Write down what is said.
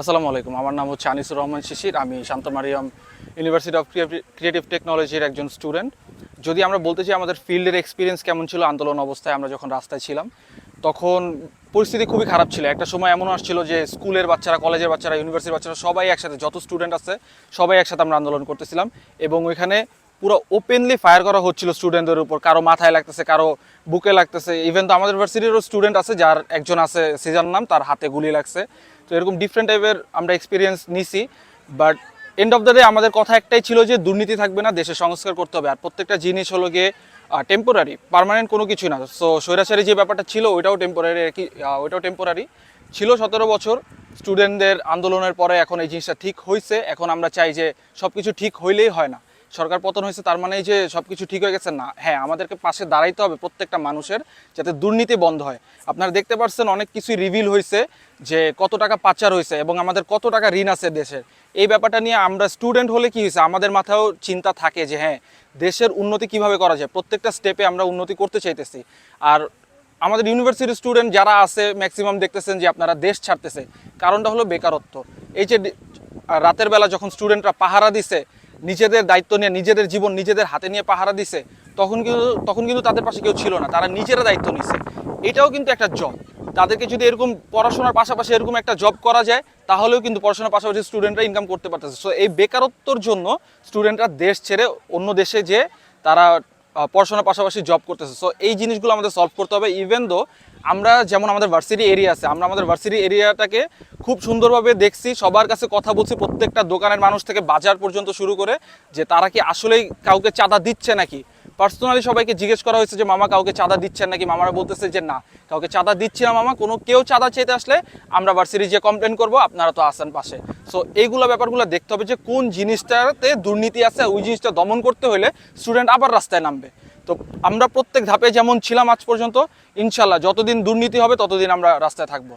আসসালামু আলাইকুম। আমার নাম হচ্ছে আনিসুর রহমান শিশির। আমি Shanto Mariam University of Creative টেকনোলজির একজন স্টুডেন্ট যদি আমরা বলতে চাই আমাদের ফিল্ডের এক্সপিরিয়েন্স কেমন ছিল, আন্দোলন অবস্থায় আমরা যখন রাস্তায় ছিলাম, তখন পরিস্থিতি খুবই খারাপ ছিল। একটা সময় এমন আসছিল যে স্কুলের বাচ্চারা, কলেজের বাচ্চারা ইউনিভার্সিটির বাচ্চারা সবাই একসাথে, যত স্টুডেন্ট আছে, সবাই একসাথে আমরা আন্দোলন করতেছিলাম। এবং ওইখানে পুরো ওপেনলি ফায়ার করা হচ্ছিল স্টুডেন্টদের উপর। কারও মাথায় লাগতেছে, কারও বুকে লাগতেছে। ইভেন তো আমাদের ইউনিভার্সিটিরও স্টুডেন্ট আছে, যার একজন আছে সিজার নাম, তার হাতে গুলি লাগছে। তো এরকম ডিফারেন্ট টাইপের আমরা এক্সপিরিয়েন্স নিছি। But end of the day আমাদের কথা একটাই ছিল যে দুর্নীতি থাকবে না, দেশে সংস্কার করতে হবে। আর প্রত্যেকটা জিনিস হলো গিয়ে টেম্পোরারি পার্মানেন্ট কোনো কিছু না। সো স্বৈরাচারী যে ব্যাপারটা ছিল, ওইটাও টেম্পোরারি কি ওইটাও টেম্পোরারি ছিল সতেরো বছর স্টুডেন্টদের আন্দোলনের পরে এখন এই জিনিসটা ঠিক হয়েছে এখন আমরা চাই যে সব কিছু ঠিক হইলেই হয় না। সরকার পতন হয়েছে, তার মানে এই যে সব কিছু ঠিক হয়ে গেছে, না। হ্যাঁ আমাদেরকে পাশে দাঁড়াইতে হবে প্রত্যেকটা মানুষের, যাতে দুর্নীতি বন্ধ হয়। আপনারা দেখতে পাচ্ছেন অনেক কিছুই রিভিল হয়েছে, যে কত টাকা পাচার হয়েছে এবং আমাদের কত টাকা ঋণ আছে দেশের। এই ব্যাপারটা নিয়ে আমরা স্টুডেন্ট হলে কি হয়েছে, আমাদের মাথাও চিন্তা থাকে যে হ্যাঁ দেশের উন্নতি কীভাবে করা যায়? প্রত্যেকটা স্টেপে আমরা উন্নতি করতে চাইতেছি। আর আমাদের ইউনিভার্সিটির স্টুডেন্ট যারা আছে ম্যাক্সিমাম দেখতেছেন যে আপনারা দেশ ছাড়তেছে। কারণটা হলো বেকারত্ব। এই যে, রাতের বেলা যখন স্টুডেন্টরা পাহারা দিছে নিজেদের দায়িত্ব নিয়ে, নিজেদের জীবন নিজেদের হাতে নিয়ে পাহারা দিছে, তখন কিন্তু তখন কিন্তু তাদের পাশে কেউ ছিল না। তারা নিজেরা দায়িত্ব নিছে। এটাও কিন্তু একটা জব তাদেরকে যদি এরকম পড়াশোনার পাশাপাশি এরকম একটা জব করা যায়, তাহলেও কিন্তু পড়াশোনার পাশাপাশি স্টুডেন্টরা ইনকাম করতে পারতেছে। সো এই বেকারত্বর জন্য স্টুডেন্টরা দেশ ছেড়ে অন্য দেশে যে তারা পড়াশোনার পাশাপাশি জব করতেছে। সো এই জিনিসগুলো আমাদের সলভ করতে হবে। ইভেন দো আমরা যেমন আমাদের ভার্সিটি এরিয়া আছে, আমরা আমাদের ভার্সিটি এরিয়াটাকে খুব সুন্দরভাবে দেখছি, সবার কাছে কথা বলছি, প্রত্যেকটা দোকানের মানুষ থেকে বাজার পর্যন্ত শুরু করে যে তারা কি আসলেই কাউকে চাঁদা দিচ্ছে নাকি? পার্সোনালি সবাইকে জিজ্ঞেস করা হয়েছে যে, মামা, কাউকে চাঁদা দিচ্ছেন নাকি? মামারা বলতেছে যে, না, কাউকে চাঁদা দিচ্ছি না মামা, কোনো কেউ চাঁদা চেতে আসলে আমরা ভার্সিটি যে কমপ্লেন করব, আপনারা তো আসেন পাশে। সো এইগুলো ব্যাপারগুলো দেখতে হবে যে, কোন জিনিসটাতে দুর্নীতি আছে, ওই জিনিসটা দমন করতে হলে স্টুডেন্ট আবার রাস্তায় নামবে। তো আমরা প্রত্যেক ধাপে যেমন ছিলাম আজ পর্যন্ত, ইনশাল্লাহ যতদিন দুর্নীতি হবে, ততদিন আমরা রাস্তায় থাকব।